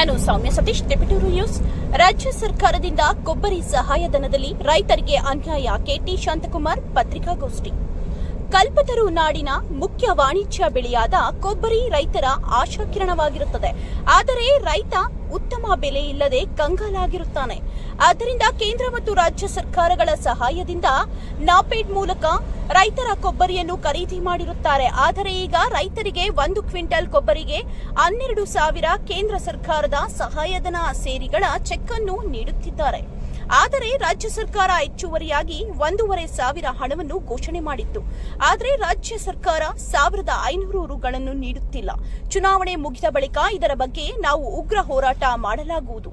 ನಾನು ಸೌಮ್ಯ Satish deputy news ರಾಜ್ಯ ಸರ್ಕಾರದಿಂದ ಕೊಬ್ಬರಿ ಸಹಾಯಧನದಲ್ಲಿ ರೈತರಿಗೆ ಅನ್ಯಾಯ ಕೆಟಿ ಶಾಂತಕುಮಾರ್ ಪತ್ರಿಕಾಗೋಷ್ಠಿ. ಕಲ್ಪತರು ನಾಡಿನ ಮುಖ್ಯ ವಾಣಿಜ್ಯ ಬೆಳೆಯಾದ ಕೊಬ್ಬರಿ ರೈತರ ಆಶಾಕಿರಣವಾಗಿರುತ್ತದೆ. ಆದರೆ ರೈತ ಉತ್ತಮ ಬೆಲೆ ಇಲ್ಲದೆ ಕಂಗಾಲಾಗಿರುತ್ತಾನೆ. ಆದ್ದರಿಂದ ಕೇಂದ್ರ ಮತ್ತು ರಾಜ್ಯ ಸರ್ಕಾರಗಳ ಸಹಾಯದಿಂದ ನಾಪೇಡ್ ಮೂಲಕ ರೈತರ ಕೊಬ್ಬರಿಯನ್ನು ಖರೀದಿ ಮಾಡಿರುತ್ತಾರೆ. ಆದರೆ ಈಗ ರೈತರಿಗೆ ಒಂದು ಕ್ವಿಂಟಲ್ ಕೊಬ್ಬರಿಗೆ ಹನ್ನೆರಡು ಸಾವಿರ ಕೇಂದ್ರ ಸರ್ಕಾರದ ಸಹಾಯಧನ ಸೇರಿಗಳ ಚೆಕ್ ಅನ್ನು ನೀಡುತ್ತಿದ್ದಾರೆ. ಆದರೆ ರಾಜ್ಯ ಸರ್ಕಾರ ಹೆಚ್ಚುವರಿಯಾಗಿ ಒಂದೂವರೆ ಸಾವಿರ ಹಣವನ್ನು ಘೋಷಣೆ ಮಾಡಿತ್ತು. ಆದರೆ ರಾಜ್ಯ ಸರ್ಕಾರ ಸಾವಿರದ ಐನೂರು ರುಗಳನ್ನು ನೀಡುತ್ತಿಲ್ಲ. ಚುನಾವಣೆ ಮುಗಿದ ಬಳಿಕ ಇದರ ಬಗ್ಗೆ ನಾವು ಉಗ್ರ ಹೋರಾಟ ಮಾಡಲಾಗುವುದು.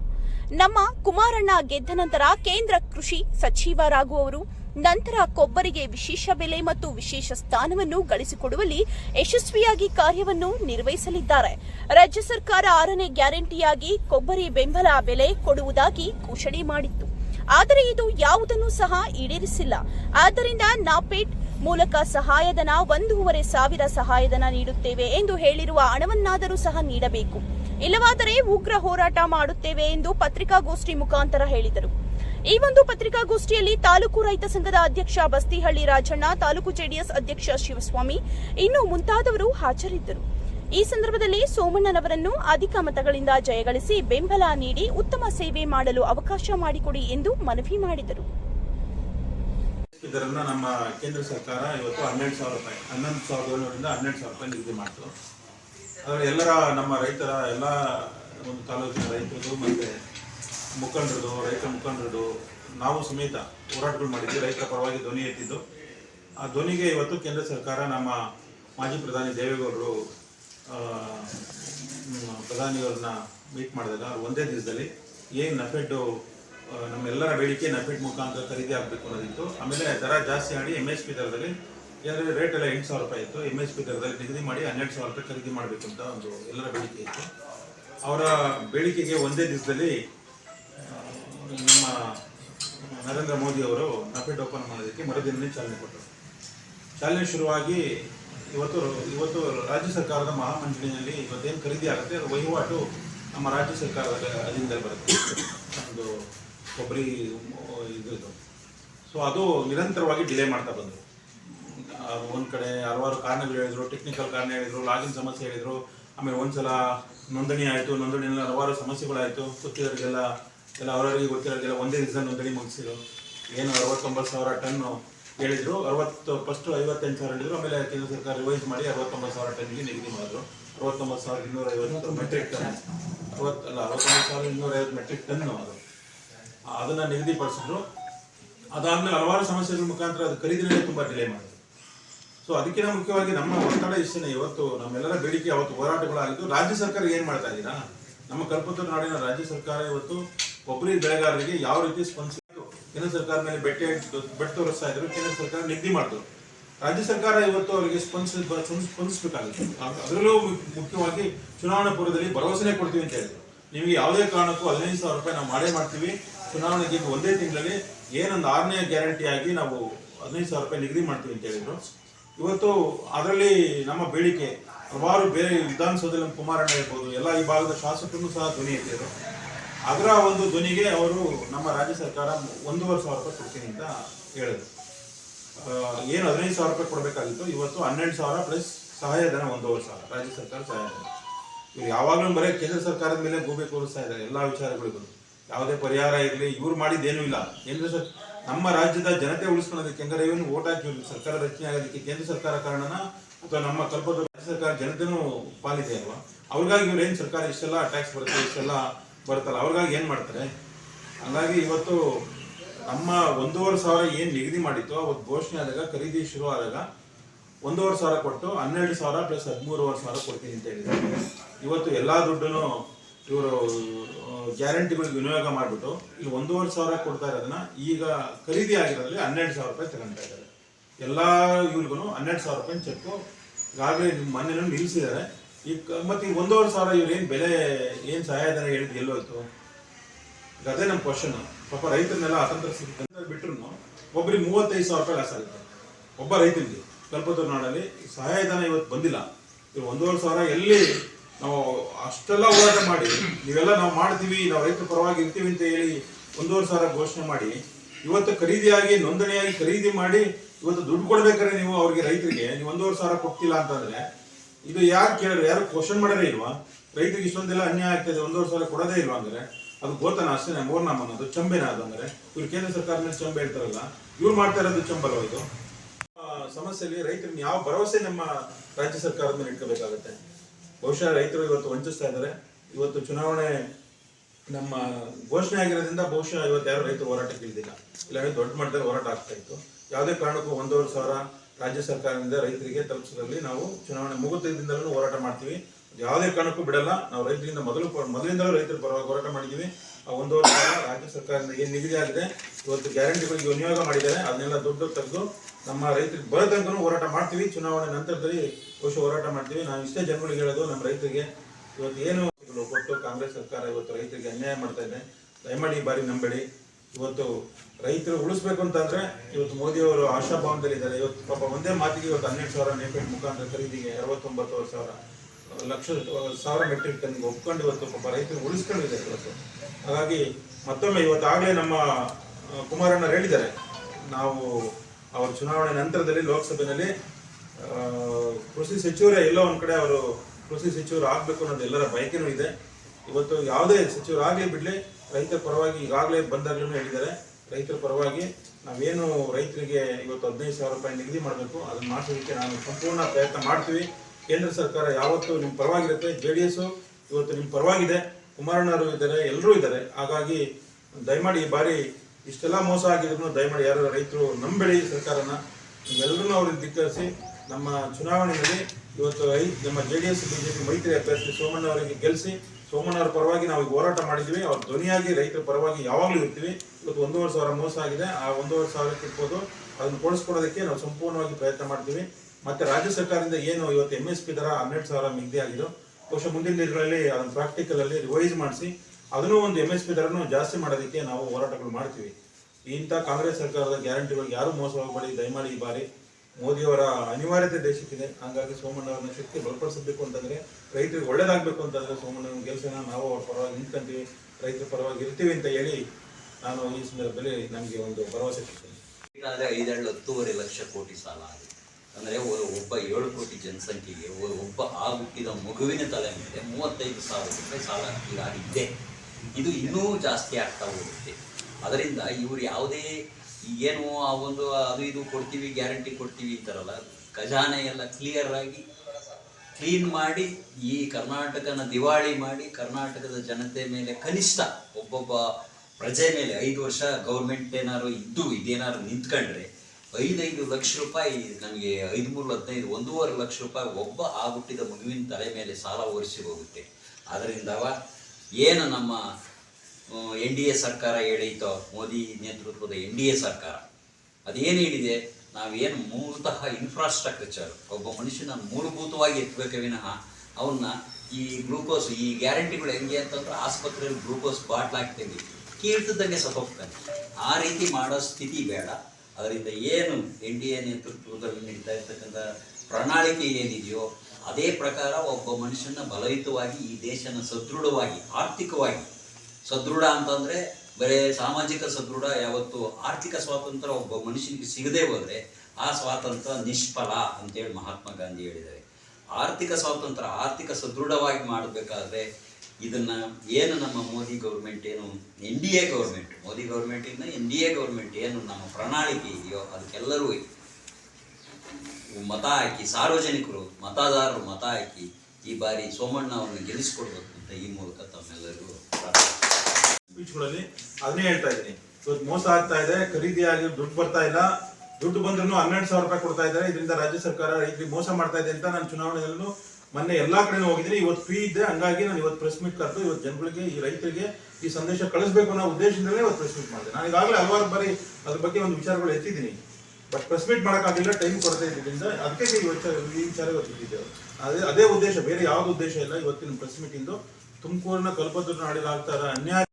ನಮ್ಮ ಕುಮಾರಣ್ಣ ಗೆದ್ದ ನಂತರ ಕೇಂದ್ರ ಕೃಷಿ ಸಚಿವರಾಗುವವರು ನಂತರ ಕೊಬ್ಬರಿಗೆ ವಿಶೇಷ ಬೆಲೆ ಮತ್ತು ವಿಶೇಷ ಸ್ಥಾನವನ್ನು ಗಳಿಸಿಕೊಡುವಲ್ಲಿ ಯಶಸ್ವಿಯಾಗಿ ಕಾರ್ಯವನ್ನು ನಿರ್ವಹಿಸಲಿದ್ದಾರೆ. ರಾಜ್ಯ ಸರ್ಕಾರ ಆರನೇ ಗ್ಯಾರಂಟಿಯಾಗಿ ಕೊಬ್ಬರಿ ಬೆಂಬಲ ಬೆಲೆ ಕೊಡುವುದಾಗಿ ಘೋಷಣೆ ಮಾಡಿತ್ತು. ಆದರೆ ಇದು ಯಾವುದನ್ನು ಸಹ ಈಡೇರಿಸಿಲ್ಲ. ಆದ್ದರಿಂದ ನಾಪೇಟ್ ಮೂಲಕ ಸಹಾಯಧನ, ಒಂದೂವರೆ ಸಾವಿರ ಸಹಾಯಧನ ನೀಡುತ್ತೇವೆ ಎಂದು ಹೇಳಿರುವ ಹಣವನ್ನಾದರೂ ಸಹ ನೀಡಬೇಕು. ಇಲ್ಲವಾದರೆ ಉಗ್ರ ಹೋರಾಟ ಮಾಡುತ್ತೇವೆ ಎಂದು ಪತ್ರಿಕಾಗೋಷ್ಠಿ ಮುಖಾಂತರ ಹೇಳಿದರು. ಈ ಒಂದು ಪತ್ರಿಕಾಗೋಷ್ಠಿಯಲ್ಲಿ ತಾಲೂಕು ರೈತ ಸಂಘದ ಅಧ್ಯಕ್ಷ ಬಸ್ತಿಹಳ್ಳಿ ರಾಜಣ್ಣ, ತಾಲೂಕು ಜೆಡಿಎಸ್ ಅಧ್ಯಕ್ಷ ಶಿವಸ್ವಾಮಿ, ಇನ್ನು ಮುಂತಾದವರು ಹಾಜರಿದ್ದರು. ಈ ಸಂದರ್ಭದಲ್ಲಿ ಸೋಮಣ್ಣನವರನ್ನು ಅಧಿಕ ಮತಗಳಿಂದ ಜಯಗಳಿಸಿ ಬೆಂಬಲ ನೀಡಿ ಉತ್ತಮ ಸೇವೆ ಮಾಡಲು ಅವಕಾಶ ಮಾಡಿಕೊಡಿ ಎಂದು ಮನವಿ ಮಾಡಿದರು. ಇದರನ್ನ ನಮ್ಮ ಕೇಂದ್ರ ಸರ್ಕಾರ ಇವತ್ತು ಹನ್ನೆರಡು ಸಾವಿರ ರೂಪಾಯಿ, ಹನ್ನೊಂದು ಸಾವಿರದ ಏಳ್ನೂರಿಂದ ಹನ್ನೆರಡು ಸಾವಿರ ರೂಪಾಯಿ ನಿಗದಿ ಮಾಡ್ತು. ಅದರ ಎಲ್ಲರ, ನಮ್ಮ ರೈತರ, ಎಲ್ಲ ಒಂದು ತಾಲೂಕಿನ ರೈತರದು ಮತ್ತು ಮುಖಂಡರದು, ರೈತ ಮುಖಂಡರದು, ನಾವು ಸಮೇತ ಹೋರಾಟಗಳು ಮಾಡಿದ್ವಿ. ರೈತರ ಪರವಾಗಿ ಧ್ವನಿ ಎತ್ತಿದ್ದು. ಆ ಧ್ವನಿಗೆ ಇವತ್ತು ಕೇಂದ್ರ ಸರ್ಕಾರ ನಮ್ಮ ಮಾಜಿ ಪ್ರಧಾನಿ ದೇವೇಗೌಡರು ಪ್ರಧಾನಿಯವರನ್ನ ಮೀಟ್ ಮಾಡಿದಾಗ ಅವ್ರು ಒಂದೇ ದಿವಸದಲ್ಲಿ ಏನು ನಫೆಡ್ಡು ಆ, ನಮ್ಮೆಲ್ಲರ ಬೇಡಿಕೆ ನಫೆಡ್ ಮುಖಾಂತರ ಖರೀದಿ ಆಗಬೇಕು ಅನ್ನೋದಿತ್ತು. ಆಮೇಲೆ ದರ ಜಾಸ್ತಿ ಮಾಡಿ ಎಂ ಎಸ್ ಪಿ ದರದಲ್ಲಿ ಯಾರು ರೇಟ್ ಎಲ್ಲ ಎಂಟು ಸಾವಿರ ರೂಪಾಯಿ ಇತ್ತು. ಎಂ ಎಸ್ ಪಿ ದರದಲ್ಲಿ ನಿಗದಿ ಮಾಡಿ ಹನ್ನೆರಡು ಸಾವಿರ ರೂಪಾಯಿ ಖರೀದಿ ಮಾಡಬೇಕು ಅಂತ ಒಂದು ಎಲ್ಲರ ಬೇಡಿಕೆ ಇತ್ತು. ಅವರ ಬೇಡಿಕೆಗೆ ಒಂದೇ ದಿವಸದಲ್ಲಿ ನಮ್ಮ ನರೇಂದ್ರ ಮೋದಿ ಅವರು ನಫೆಡ್ ಓಪನ್ ಮಾಡೋದಕ್ಕೆ ಮರುದಿನನೇ ಚಾಲನೆ ಕೊಟ್ಟರು. ಚಾಲನೆ ಶುರುವಾಗಿ ಇವತ್ತು ಇವತ್ತು ರಾಜ್ಯ ಸರ್ಕಾರದ ಮಹಾಮಂಡಳಿನಲ್ಲಿ ಇವತ್ತೇನು ಖರೀದಿ ಆಗುತ್ತೆ ಅದು ವಹಿವಾಟು ನಮ್ಮ ರಾಜ್ಯ ಸರ್ಕಾರದ ಅಧೀನದಲ್ಲಿ ಬರುತ್ತೆ. ಒಂದು ಕೊಬ್ಬರಿ, ಇದು ಸೊ ಅದು ನಿರಂತರವಾಗಿ ಡಿಲೇ ಮಾಡ್ತಾ ಬಂದರು ಒಂದು ಕಡೆ ಹಲವಾರು ಕಾರಣಗಳು ಹೇಳಿದರು ಟೆಕ್ನಿಕಲ್ ಕಾರಣ ಹೇಳಿದರು ಲಾಗಿನ್ ಸಮಸ್ಯೆ ಹೇಳಿದರು, ಆಮೇಲೆ ಒಂದ್ಸಲ ನೋಂದಣಿ ಆಯಿತು, ನೋಂದಣಿಯಲ್ಲಿ ಹಲವಾರು ಸಮಸ್ಯೆಗಳಾಯಿತು, ಗೊತ್ತಿರೋರಿಗೆಲ್ಲ, ಎಲ್ಲ ಅವರವರಿಗೆ ಗೊತ್ತಿರೋರಿಗೆಲ್ಲ ಒಂದೇ ದಿವಸ ನೋಂದಣಿ ಮುಗಿಸಿದ್ರು. ಏನು ಅರವತ್ತೊಂಬತ್ತು ಸಾವಿರ ಟನ್ನು ಹೇಳಿದ್ರು, ಅರವತ್ತು ಫಸ್ಟ್ ಐವತ್ತೆಂಟು ಸಾವಿರ ಹೇಳಿದ್ರು, ಆಮೇಲೆ ಕೇಂದ್ರ ಸರ್ಕಾರ ರಿವೈಸ್ ಮಾಡಿ ಅರವತ್ತೊಂಬತ್ತು ಸಾವಿರ ಟನ್ಗೆ ನಿಗದಿ ಮಾಡಿದ್ರು. ಅರವತ್ತೊಂಬತ್ತು ಸಾವಿರದ ಇನ್ನೂರ ಐವತ್ತು ಮೆಟ್ರಿಕ್ ಟನ್ ಅರವತ್ತು, ಅಲ್ಲ, ಅರವತ್ತೊಂಬತ್ತು ಸಾವಿರದ ಇನ್ನೂರ ಐವತ್ತು ಮೆಟ್ರಿಕ್ ಟನ್ ಅದು. ಅದನ್ನ ನಿಗದಿಪಡಿಸಿದ್ರು. ಅದಾದ್ಮೇಲೆ ಹಲವಾರು ಸಮಸ್ಯೆಗಳ ಮುಖಾಂತರ ಅದು ಖರೀದಿನೇ ತುಂಬಾ ಡಿಲೇ ಮಾಡಿದ್ರು. ಸೊ ಅದಕ್ಕಿಂತ ಮುಖ್ಯವಾಗಿ ನಮ್ಮ ಒತ್ತಡ ಇಷ್ಟನೇ ಇವತ್ತು ನಮ್ಮೆಲ್ಲರ ಬೇಡಿಕೆ ಅವತ್ತು ಹೋರಾಟಗಳಾಗಿದ್ದು, ರಾಜ್ಯ ಸರ್ಕಾರ ಏನ್ ಮಾಡ್ತಾ ಇದ್ದೀರಾ ನಮ್ಮ ಕಲ್ಪತರು ನಾಡಿನ ರಾಜ್ಯ ಸರ್ಕಾರ ಇವತ್ತು ಕೊಬ್ಬರಿ ಬೆಳೆಗಾರರಿಗೆ ಯಾವ ರೀತಿ ಸ್ಪಂದಿಸಿತು ಕೇಂದ್ರ ಸರ್ಕಾರ ಮೇಲೆ ಬೆಟ್ಟೆ ಬೆಟ್ಟ ತೋರಿಸ್ತಾ ಇದ್ರು, ಕೇಂದ್ರ ಸರ್ಕಾರ ನಿಗದಿ ಮಾಡಿದ್ರು ರಾಜ್ಯ ಸರ್ಕಾರ ಇವತ್ತು ಅವರಿಗೆ ಸ್ಪಂದಿಸ, ಸ್ಪಂದಿಸಬೇಕಾಗುತ್ತೆ. ಅದರಲ್ಲೂ ಮುಖ್ಯವಾಗಿ ಚುನಾವಣಾ ಪೂರ್ವದಲ್ಲಿ ಭರವಸೆನೇ ಕೊಡ್ತೀವಿ ಅಂತ ಹೇಳಿದ್ರು. ನಿಮಗೆ ಯಾವುದೇ ಕಾರಣಕ್ಕೂ ಹದಿನೈದು ಸಾವಿರ ರೂಪಾಯಿ ನಾವು ಮಾಡೇ ಮಾಡ್ತೀವಿ. ಚುನಾವಣೆಗೆ ಒಂದೇ ತಿಂಗಳಲ್ಲಿ ಏನೊಂದು ಆರನೇ ಗ್ಯಾರಂಟಿ ಆಗಿ ನಾವು ಹದಿನೈದು ಸಾವಿರ ರೂಪಾಯಿ ನಿಗದಿ ಮಾಡ್ತೀವಿ ಅಂತ ಹೇಳಿದ್ರು. ಇವತ್ತು ಅದರಲ್ಲಿ ನಮ್ಮ ಬೇಡಿಕೆ, ಹಲವಾರು ಬೇರೆ ವಿಧಾನಸೌಧದಲ್ಲಿ ಕುಮಾರಣ್ಣ ಇರ್ಬೋದು, ಎಲ್ಲ ಈ ಭಾಗದ ಶಾಸಕರು ಸಹ ಧ್ವನಿ ಎತ್ತಿದ್ರು. ಅದರ ಒಂದು ಧ್ವನಿಗೆ ಅವರು ನಮ್ಮ ರಾಜ್ಯ ಸರ್ಕಾರ ಒಂದೂವರೆ ಸಾವಿರ ರೂಪಾಯಿ ಕೊಡ್ತೀನಿ ಅಂತ ಹೇಳಿದ್ರು. ಏನು ಹದಿನೈದು ಸಾವಿರ ರೂಪಾಯಿ ಕೊಡಬೇಕಾಗಿತ್ತು. ಇವತ್ತು ಹನ್ನೆರಡು ಸಾವಿರ ಪ್ಲಸ್ ಸಹಾಯಧನ ಒಂದೂವರೆ ಸಾವಿರ. ರಾಜ್ಯ ಸರ್ಕಾರ ಸಹಾಯಧನ. ಇವ್ರು ಯಾವಾಗಲೂ ಬರೀ ಕೇಂದ್ರ ಸರ್ಕಾರದ ಮೇಲೆ ಗೂಬೆ ಕೋರಿಸ್ತಾ ಇದ್ದಾರೆ. ಎಲ್ಲ ವಿಚಾರಗಳಿಗೂ. ಯಾವುದೇ ಪರಿಹಾರ ಇರಲಿ, ಇವ್ರು ಮಾಡಿದ್ದೇನೂ ಇಲ್ಲ. ಕೇಂದ್ರ ಸರ್, ನಮ್ಮ ರಾಜ್ಯದ ಜನತೆ ಉಳಿಸ್ಕೊಳ್ಳೋದಕ್ಕೆ ಹೆಂಗಾರೆ ಇವನು ಓಟ್ ಹಾಕಿ ಸರ್ಕಾರ ರಚನೆ ಆಗೋದಕ್ಕೆ ಕೇಂದ್ರ ಸರ್ಕಾರ ಕಾರಣನ ಅಥವಾ ನಮ್ಮ ಕಲ್ಪದ ರಾಜ್ಯ ಸರ್ಕಾರ ಜನತೆನೂ ಪಾಲಿದೆ ಅಲ್ವಾ? ಅವ್ರಿಗಾಗಿ ಇವ್ರು ಏನು ಸರ್ಕಾರ ಇಷ್ಟೆಲ್ಲ ಟ್ಯಾಕ್ಸ್ ಬರುತ್ತೆ, ಇಷ್ಟೆಲ್ಲ ಬರುತ್ತಲ್ಲ, ಅವ್ರಿಗಾಗಿ ಏನು ಮಾಡ್ತಾರೆ? ಹಂಗಾಗಿ ಇವತ್ತು ನಮ್ಮ ಒಂದೂವರೆ ಸಾವಿರ ಏನು ನಿಗದಿ ಮಾಡಿತ್ತು, ಅವತ್ತು ಘೋಷಣೆ ಆದಾಗ, ಖರೀದಿ ಶುರು ಆದಾಗ ಒಂದೂವರೆ ಸಾವಿರ ಕೊಟ್ಟು ಹನ್ನೆರಡು ಸಾವಿರ ಪ್ಲಸ್ ಹದಿಮೂರುವರೆ ಸಾವಿರ ಕೊಡ್ತೀನಿ ಅಂತ ಹೇಳಿದ್ರು ಇವತ್ತು ಎಲ್ಲ ದುಡ್ಡನ್ನು ಇವರು ಗ್ಯಾರಂಟಿಗಳಿಗೆ ವಿನಿಯೋಗ ಮಾಡಿಬಿಟ್ಟು ಇಲ್ಲಿ ಒಂದೂವರೆ ಸಾವಿರ ಕೊಡ್ತಾ ಇರೋದನ್ನ ಈಗ ಖರೀದಿ ಆಗಿರೋದ್ರಲ್ಲಿ ಹನ್ನೆರಡು ಸಾವಿರ ರೂಪಾಯಿ ತಗೊಂಡ್ತಾ ಇದ್ದಾರೆ. ಎಲ್ಲ ಇವ್ರಿಗೂ ಹನ್ನೆರಡು ಸಾವಿರ ರೂಪಾಯಿ ಚೆಕ್ಕು, ಈಗಾಗಲೇ ಮೊನ್ನೆ ನಿಲ್ಲಿಸಿದ್ದಾರೆ ಈಗ ಮತ್ತೆ ಈ ಒಂದೂವರೆ ಸಾವಿರ ಇವ್ರು ಏನು ಬೆಲೆ, ಏನು ಸಹಾಯಧನ ಹೇಳಿದ್ ಎಲ್ಲೋಯ್ತು ಈಗ ಅದೇ ನಮ್ಮ ಕ್ವಶನ್ ಪಾಪ ರೈತರನ್ನೆಲ್ಲ ಅತಂತ್ರ ಬಿಟ್ಟರು ಬಿಟ್ರು ಒಬ್ಬರಿಗೆ ಮೂವತ್ತೈದು ಸಾವಿರ ರೂಪಾಯಿ ಲಾಸ್ ಆಗುತ್ತೆ. ಒಬ್ಬ ರೈತನಿಗೆ ಕಲ್ಪತೂರು ನಾಡಲ್ಲಿ ಸಹಾಯಧನ ಇವತ್ತು ಬಂದಿಲ್ಲ. ಇವ್ರು ಒಂದೂವರೆ ಸಾವಿರ ಎಲ್ಲಿ ನಾವು ಅಷ್ಟೆಲ್ಲ ಹೋರಾಟ ಮಾಡಿ, ನೀವೆಲ್ಲ ನಾವು ಮಾಡ್ತೀವಿ, ನಾವು ರೈತರ ಪರವಾಗಿ ಇರ್ತೀವಿ ಅಂತ ಹೇಳಿ ಒಂದೂವರೆ ಸಾವಿರ ಘೋಷಣೆ ಮಾಡಿ, ಇವತ್ತು ಖರೀದಿಯಾಗಿ, ನೋಂದಣಿಯಾಗಿ ಖರೀದಿ ಮಾಡಿ, ಇವತ್ತು ದುಡ್ಡು ಕೊಡ್ಬೇಕಾದ್ರೆ ನೀವು ಅವ್ರಿಗೆ ರೈತರಿಗೆ, ನೀವು ಒಂದೂವರೆ ಸಾವಿರ ಕೊಡ್ತಿಲ್ಲ ಅಂತಂದ್ರೆ ಇದು ಯಾರು ಕೇಳಿದ್ರೆ, ಯಾರು ಕ್ವಶನ್ ಮಾಡರೇ ಇಲ್ವಾ? ರೈತರಿಗೆ ಇಷ್ಟೊಂದೆಲ್ಲ ಅನ್ಯಾಯ ಆಗ್ತದೆ ಒಂದೂವರೆ ಸಾವಿರ ಕೊಡೋದೇ ಇಲ್ವಾ ಅಂದ್ರೆ? ಅದು ಗೋತನ ಅಷ್ಟೇ ಮೋರ್ನಾಮ ಅನ್ನೋದು, ಚಂಬೆನ ಅದು ಅಂದ್ರೆ. ಇವ್ರು ಕೇಂದ್ರ ಸರ್ಕಾರ ಮೇಲೆ ಚಂಬೆ ಹೇಳ್ತಾರಲ್ಲ, ಇವ್ರು ಮಾಡ್ತಾ ಇರೋದು ಚಂಬಲ್ವ ಇದು? ಸಮಸ್ಯೆಯಲ್ಲಿ ರೈತರನ್ನ ಯಾವ ಭರವಸೆ ನಮ್ಮ ರಾಜ್ಯ ಸರ್ಕಾರದ ಮೇಲೆ ಇಟ್ಕೋಬೇಕಾಗತ್ತೆ? ಬಹುಶಃ ರೈತರು ಇವತ್ತು ವಂಚಿಸ್ತಾ ಇದ್ದಾರೆ. ಇವತ್ತು ಚುನಾವಣೆ ನಮ್ಮ ಘೋಷಣೆ ಆಗಿರೋದ್ರಿಂದ ಬಹುಶಃ ಇವತ್ತು ಯಾರು ರೈತರು ಹೋರಾಟಕ್ಕೆ ಇಳಿದಿಲ್ಲ ಇಲ್ಲ ದೊಡ್ಡ ಮಟ್ಟದಲ್ಲಿ ಹೋರಾಟ ಆಗ್ತಾ ಇತ್ತು. ಯಾವುದೇ ಕಾರಣಕ್ಕೂ ಒಂದೂವರೆ ಸಾವಿರ ರಾಜ್ಯ ಸರ್ಕಾರದಿಂದ ರೈತರಿಗೆ ತಲುಪಿಸೋದ್ರಲ್ಲಿ ನಾವು ಚುನಾವಣೆ ಮುಗಿದಿದ್ದರಿಂದಲೂ ಹೋರಾಟ ಮಾಡ್ತೀವಿ. ಯಾವುದೇ ಕಾರಣಕ್ಕೂ ಬಿಡಲ್ಲ. ನಾವು ರೈತರಿಂದ ಮೊದಲು ಮೊದಲಿಂದಲೂ ರೈತರ ಪರವಾಗಿ ಹೋರಾಟ ಮಾಡಿದ್ದೀವಿ. ಆ ಒಂದೂವರೆ ಸಾವಿರ ರಾಜ್ಯ ಸರ್ಕಾರದಿಂದ ಏನು ನಿಗದಿ ಆಗಿದೆ, ಇವತ್ತು ಗ್ಯಾರಂಟಿಗಳಿಗೆ ವಿನಿಯೋಗ ಮಾಡಿದ್ದಾರೆ. ಅದನ್ನೆಲ್ಲ ದುಡ್ಡು ತೆಗೆದು ನಮ್ಮ ರೈತರಿಗೆ ಬರೋ ತನಕನೂ ಹೋರಾಟ ಮಾಡ್ತೀವಿ. ಚುನಾವಣೆ ನಂತರದಲ್ಲಿ ಬಹುಶಃ ಹೋರಾಟ ಮಾಡ್ತೀವಿ. ನಾವು ಇಷ್ಟೇ ಜನಗಳಿಗೆ ಹೇಳೋದು, ನಮ್ಮ ರೈತರಿಗೆ ಇವತ್ತು ಏನು ಕೊಟ್ಟು ಕಾಂಗ್ರೆಸ್ ಸರ್ಕಾರ ಇವತ್ತು ರೈತರಿಗೆ ಅನ್ಯಾಯ ಮಾಡ್ತಾ ಇದೆ. ದಯಮಾಡಿ ಈ ಬಾರಿ ನಂಬೇಡಿ. ಇವತ್ತು ರೈತರು ಉಳಿಸ್ಬೇಕು ಅಂತಂದ್ರೆ ಇವತ್ತು ಮೋದಿ ಅವರು ಆಶಾಭಾವನದಲ್ಲಿ ಇದ್ದಾರೆ ಇವತ್ತು ಪಾಪ ಒಂದೇ ಮಾತಿಗೆ ಇವತ್ತು ಹನ್ನೆರಡು ಸಾವಿರ ನೇಪೇಟ್ ಮುಖಾಂತರ ಖರೀದಿಗೆ ಅರವತ್ತೊಂಬತ್ತು ಸಾವಿರ, ಲಕ್ಷ, ಸಾವಿರ ಮೆಟ್ರಿಕ್ ಟನ್ಗೆ ಒಪ್ಕೊಂಡು ಇವತ್ತು ಪಾಪ ರೈತರು ಉಳಿಸ್ಕೊಂಡಿದ್ದಾರೆ ಇವತ್ತು. ಹಾಗಾಗಿ ಮತ್ತೊಮ್ಮೆ ಇವತ್ತಾಗಲೇ ನಮ್ಮ ಕುಮಾರಣ್ಣ ಹೇಳಿದ್ದಾರೆ. ನಾವು ಅವರ ಚುನಾವಣೆ ನಂತರದಲ್ಲಿ ಲೋಕಸಭೆಯಲ್ಲಿ ಕೃಷಿ ಸಚಿವರೇ ಎಲ್ಲೋ ಒಂದು ಕಡೆ ಅವರು ಕೃಷಿ ಸಚಿವರು ಆಗಬೇಕು ಅನ್ನೋದು ಎಲ್ಲರ ಬಯಕೆನೂ ಇದೆ. ಇವತ್ತು ಯಾವುದೇ ಸಚಿವರು ಆಗೇ ಬಿಡ್ಲಿ ರೈತರ ಪರವಾಗಿ ಈಗಾಗಲೇ ಬಂದಾಗ್ಲೂ ಹೇಳಿದ್ದಾರೆ. ರೈತರ ಪರವಾಗಿ ನಾವೇನು ರೈತರಿಗೆ ಇವತ್ತು ಹದಿನೈದು ಸಾವಿರ ರೂಪಾಯಿ ನಿಗದಿ ಮಾಡಬೇಕು, ಅದನ್ನು ಮಾಡಿಸೋದಕ್ಕೆ ನಾನು ಸಂಪೂರ್ಣ ಪ್ರಯತ್ನ ಮಾಡ್ತೀವಿ. ಕೇಂದ್ರ ಸರ್ಕಾರ ಯಾವತ್ತೂ ನಿಮ್ಮ ಪರವಾಗಿರುತ್ತೆ. ಜೆ ಡಿ ಎಸ್ಸು ಇವತ್ತು ನಿಮ್ಮ ಪರವಾಗಿದೆ. ಕುಮಾರಣ್ಣವರು ಇದ್ದಾರೆ, ಎಲ್ಲರೂ ಇದ್ದಾರೆ. ಹಾಗಾಗಿ ದಯಮಾಡಿ ಈ ಬಾರಿ ಇಷ್ಟೆಲ್ಲ ಮೋಸ ಆಗಿದ್ರು ದಯಮಾಡಿ ಯಾರು ರೈತರು ನಂಬೇಡಿ ಸರ್ಕಾರನ. ನೀವೆಲ್ಲರೂ ಅವ್ರನ್ನ ಧಿಕ್ಕರಿಸಿ ನಮ್ಮ ಚುನಾವಣೆಯಲ್ಲಿ ಇವತ್ತು ನಮ್ಮ ಜೆ ಡಿ ಎಸ್ ಬಿಜೆಪಿ ಮೈತ್ರಿ ಅಭ್ಯರ್ಥಿ ಸೋಮಣ್ಣ ಅವರಿಗೆ ಗೆಲ್ಲಿಸಿ ಸೋಮಣ್ಣ ಅವರ ಪರವಾಗಿ ನಾವು ಈಗ ಹೋರಾಟ ಮಾಡಿದ್ವಿ ಅವ್ರ ಧ್ವನಿಯಾಗಿ ರೈತರ ಪರವಾಗಿ ಯಾವಾಗಲೂ ಇರ್ತೀವಿ. ಇವತ್ತು ಒಂದೂವರೆ ಸಾವಿರ ಮೋಸ ಆಗಿದೆ. ಆ ಒಂದೂವರೆ ಸಾವಿರಕ್ಕೆ ಇರ್ಬೋದು, ಅದನ್ನು ಕೊಡಿಸ್ಕೊಡೋದಕ್ಕೆ ನಾವು ಸಂಪೂರ್ಣವಾಗಿ ಪ್ರಯತ್ನ ಮಾಡ್ತೀವಿ. ಮತ್ತು ರಾಜ್ಯ ಸರ್ಕಾರದಿಂದ ಏನು ಇವತ್ತು ಎಂ ಎಸ್ ಪಿ ದರ ಹನ್ನೆರಡು ಸಾವಿರ ನಿಗದಿ ಆಗಿದ್ದು, ಬಹುಶಃ ಮುಂದಿನ ದಿನಗಳಲ್ಲಿ ಅದನ್ನು ಪ್ರಾಕ್ಟಿಕಲಲ್ಲಿ ರಿವೈಸ್ ಮಾಡಿಸಿ, ಅದನ್ನು ಒಂದು ಎಂ ಎಸ್ ಪಿ ದರನು ಜಾಸ್ತಿ ಮಾಡೋದಕ್ಕೆ ನಾವು ಹೋರಾಟಗಳು ಮಾಡ್ತೀವಿ. ಇಂಥ ಕಾಂಗ್ರೆಸ್ ಸರ್ಕಾರದ ಗ್ಯಾರಂಟಿಗಳಿಗೆ ಯಾರು ಮೋಸ ಹೋಗಬೇಡಿ ದಯಮಾಡಿ ಈ ಬಾರಿ ಮೋದಿಯವರ ಅನಿವಾರ್ಯತೆ ದೇಶಕ್ಕಿದೆ. ಹಾಗಾಗಿ ಸೋಮಣ್ಣ ಅವರನ್ನ ಶಕ್ತಿ ಬಲಪಡಿಸಬೇಕು ಅಂತಂದ್ರೆ ರೈತರಿಗೆ ಒಳ್ಳೇದಾಗಬೇಕು ಅಂತಂದ್ರೆ ಸೋಮಣ್ಣ ಗೆಲ್ಸೋಣ, ನಾವು ಅವ್ರ ಪರವಾಗಿ ನಿಂತ್ಕೊಂತೀವಿ, ರೈತರ ಪರವಾಗಿ ಇರ್ತೀವಿ ಅಂತ ಹೇಳಿ ನಾನು ಈ ಸಂದರ್ಭದಲ್ಲಿ ನಮಗೆ ಒಂದು ಭರವಸೆ ಕೊಡ್ತೀನಿ. ಆದರೆ ಐದೇಳು ಹತ್ತೂವರೆ ಲಕ್ಷ ಕೋಟಿ ಸಾಲ ಆಗಿದೆ. ಅಂದರೆ ಒಬ್ಬ ಏಳು ಕೋಟಿ ಜನಸಂಖ್ಯೆಗೆ ಒಬ್ಬ ಆ ಹುಟ್ಟಿದ ಮಗುವಿನ ತಲೆ ಮೇಲೆ ಮೂವತ್ತೈದು ಸಾವಿರ ರೂಪಾಯಿ ಸಾಲ ಈಗ ಆಗಿದೆ ಇದು ಇನ್ನೂ ಜಾಸ್ತಿ ಆಗ್ತಾ ಹೋಗುತ್ತೆ. ಅದರಿಂದ ಇವರು ಯಾವುದೇ ಏನು ಆ ಒಂದು ಅದು ಇದು ಕೊಡ್ತೀವಿ, ಗ್ಯಾರಂಟಿ ಕೊಡ್ತೀವಿ ಅಂತಾರಲ್ಲ, ಖಜಾನೆ ಎಲ್ಲ ಕ್ಲಿಯರ್ ಆಗಿ ಕ್ಲೀನ್ ಮಾಡಿ ಈ ಕರ್ನಾಟಕನ ದಿವಾಳಿ ಮಾಡಿ ಕರ್ನಾಟಕದ ಜನತೆ ಮೇಲೆ ಕನಿಷ್ಠ ಒಬ್ಬೊಬ್ಬ ಪ್ರಜೆ ಮೇಲೆ ಐದು ವರ್ಷ ಗೌರ್ಮೆಂಟ್ ಏನಾದ್ರು ಇದ್ದು, ಇದೇನಾದ್ರು ನಿಂತ್ಕೊಂಡ್ರೆ ಐದೈದು ಲಕ್ಷ ರೂಪಾಯಿ, ನಮಗೆ ಐದು ಮೂರು ಹದಿನೈದು, ಒಂದೂವರೆ ಲಕ್ಷ ರೂಪಾಯಿ ಒಬ್ಬ ಆಗುಟ್ಟಿದ ಮಗುವಿನ ತಲೆ ಮೇಲೆ ಸಾಲ ಓರಿಸಿ ಹೋಗುತ್ತೆ. ಅದರಿಂದವ ಏನು ನಮ್ಮ ಎನ್ ಡಿ ಎ ಸರ್ಕಾರ ಹೇಳಿತೋ ಮೋದಿ ನೇತೃತ್ವದ ಎನ್ ಡಿ ಎ ಸರ್ಕಾರ, ಅದೇನು ಹೇಳಿದೆ, ನಾವೇನು ಮೂಲತಃ ಇನ್ಫ್ರಾಸ್ಟ್ರಕ್ಚರ್ ಒಬ್ಬ ಮನುಷ್ಯನ ಮೂಲಭೂತವಾಗಿ ಎತ್ತಬೇಕೆ ವಿನಃ ಅವನ್ನ ಈ ಗ್ಲೂಕೋಸ್, ಈ ಗ್ಯಾರಂಟಿಗಳು ಹೆಂಗೆ ಅಂತಂದ್ರೆ ಆಸ್ಪತ್ರೆಯಲ್ಲಿ ಗ್ಲೂಕೋಸ್ ಬಾಟ್ಲ್ ಹಾಕ್ತೇವೆ. ಸಹ ಸತ್ತೋಗ್ತಾನೆ ಆ ರೀತಿ ಮಾಡೋ ಸ್ಥಿತಿ ಬೇಡ. ಅದರಿಂದ ಏನು ಎನ್ ಡಿ ಎ ನೇತೃತ್ವದಲ್ಲಿ ನಡೀತಾ ಇರ್ತಕ್ಕಂಥ ಪ್ರಣಾಳಿಕೆ ಏನಿದೆಯೋ, ಅದೇ ಪ್ರಕಾರ ಒಬ್ಬ ಮನುಷ್ಯನ ಬಲಯುತವಾಗಿ ಈ ದೇಶನ ಸದೃಢವಾಗಿ, ಆರ್ಥಿಕವಾಗಿ ಸದೃಢ ಅಂತಂದ್ರೆ ಬರೇ ಸಾಮಾಜಿಕ ಸದೃಢ, ಯಾವತ್ತು ಆರ್ಥಿಕ ಸ್ವಾತಂತ್ರ್ಯ ಒಬ್ಬ ಮನುಷ್ಯನಿಗೆ ಸಿಗದೆ ಹೋದ್ರೆ ಆ ಸ್ವಾತಂತ್ರ್ಯ ನಿಷ್ಫಲ ಅಂತೇಳಿ ಮಹಾತ್ಮ ಗಾಂಧಿ ಹೇಳಿದ್ದಾರೆ. ಆರ್ಥಿಕ ಸ್ವಾತಂತ್ರ್ಯ ಆರ್ಥಿಕ ಸದೃಢವಾಗಿ ಮಾಡಬೇಕಾದ್ರೆ ಇದನ್ನ ಏನು ನಮ್ಮ ಮೋದಿ ಗೌರ್ಮೆಂಟ್ ಏನು N D A government? Modi government ಇನ್ನ ಎನ್ ಡಿ ಎ ಗೌರ್ಮೆಂಟ್ ಏನು ನಮ್ಮ ಪ್ರಣಾಳಿಕೆ ಇದೆಯೋ ಅದಕ್ಕೆಲ್ಲರೂ ಮತ ಹಾಕಿ, ಸಾರ್ವಜನಿಕರು, ಮತದಾರರು ಮತ ಹಾಕಿ ಈ ಬಾರಿ ಸೋಮಣ್ಣ ಅವ್ರನ್ನ ಗೆಲ್ಲಿಸ್ಕೊಡ್ಬೇಕು ಅಂತ ಈ ಮೂಲಕ ತಮ್ಮೆಲ್ಲರಿಗೂ ಪ್ರಾರ್ಥನೆ. ಸ್ಪೀಚ್ಗಳಲ್ಲಿ ಅದನ್ನೇ ಹೇಳ್ತಾ ಇದ್ದೀನಿ. ಇವತ್ತು ಮೋಸ ಆಗ್ತಾ ಇದೆ, ಖರೀದಿ ಆಗಿ ದುಡ್ಡು ಬರ್ತಾ ಇಲ್ಲ. ದುಡ್ಡು ಬಂದ್ರು ಹನ್ನೆರಡು ಸಾವಿರ ರೂಪಾಯಿ ಕೊಡ್ತಾ ಇದ್ದಾರೆ. ಇದರಿಂದ ರಾಜ್ಯ ಸರ್ಕಾರ ರೈತರಿಗೆ ಮೋಸ ಮಾಡ್ತಾ ಇದೆ ಅಂತ ನಾನು ಚುನಾವಣೆಯಲ್ಲೂ ಮೊನ್ನೆ ಎಲ್ಲಾ ಕಡೆ ಹೋಗಿದ್ದೀನಿ. ಇವತ್ತು ಫ್ರೀ ಇದ್ದೆ. ಹಂಗಾಗಿ ನಾನು ಇವತ್ತು ಪ್ರೆಸ್ ಮೀಟ್ ಕರೆದು ಇವತ್ತು ಜನಗಳಿಗೆ, ಈ ರೈತರಿಗೆ ಈ ಸಂದೇಶ ಕಳಿಸ್ಬೇಕು ಅನ್ನೋ ಉದ್ದೇಶದಿಂದಲೇ ಇವತ್ತು ಪ್ರೆಸ್ ಮೀಟ್ ಮಾಡಿದೆ. ನಾನು ಈಗಾಗಲೇ ಹಲವಾರು ಬಾರಿ ಅದ್ರ ಬಗ್ಗೆ ಒಂದು ವಿಚಾರಗಳು ಎತ್ತಿದ್ದೀನಿ. ಬಟ್ ಪ್ರೆಸ್ ಮೀಟ್ ಮಾಡೋಕ್ಕಾಗಿಲ್ಲ ಟೈಮ್ ಕೊರತೆ ಇದ್ರಿಂದ ಅದಕ್ಕೆ ಈ ವಿಚಾರ ಈ ವಿಚಾರ ಅದೇ ಅದೇ ಉದ್ದೇಶ, ಬೇರೆ ಯಾವ್ದು ಉದ್ದೇಶ ಇಲ್ಲ. ಇವತ್ತಿನ ಪ್ರೆಸ್ ಮೀಟಿಂದು ತುಮಕೂರಿನ ಕಲ್ಪತರು ನಾಡಿಗಾಗ್ತಾರೆ ಅನ್ಯಾಯ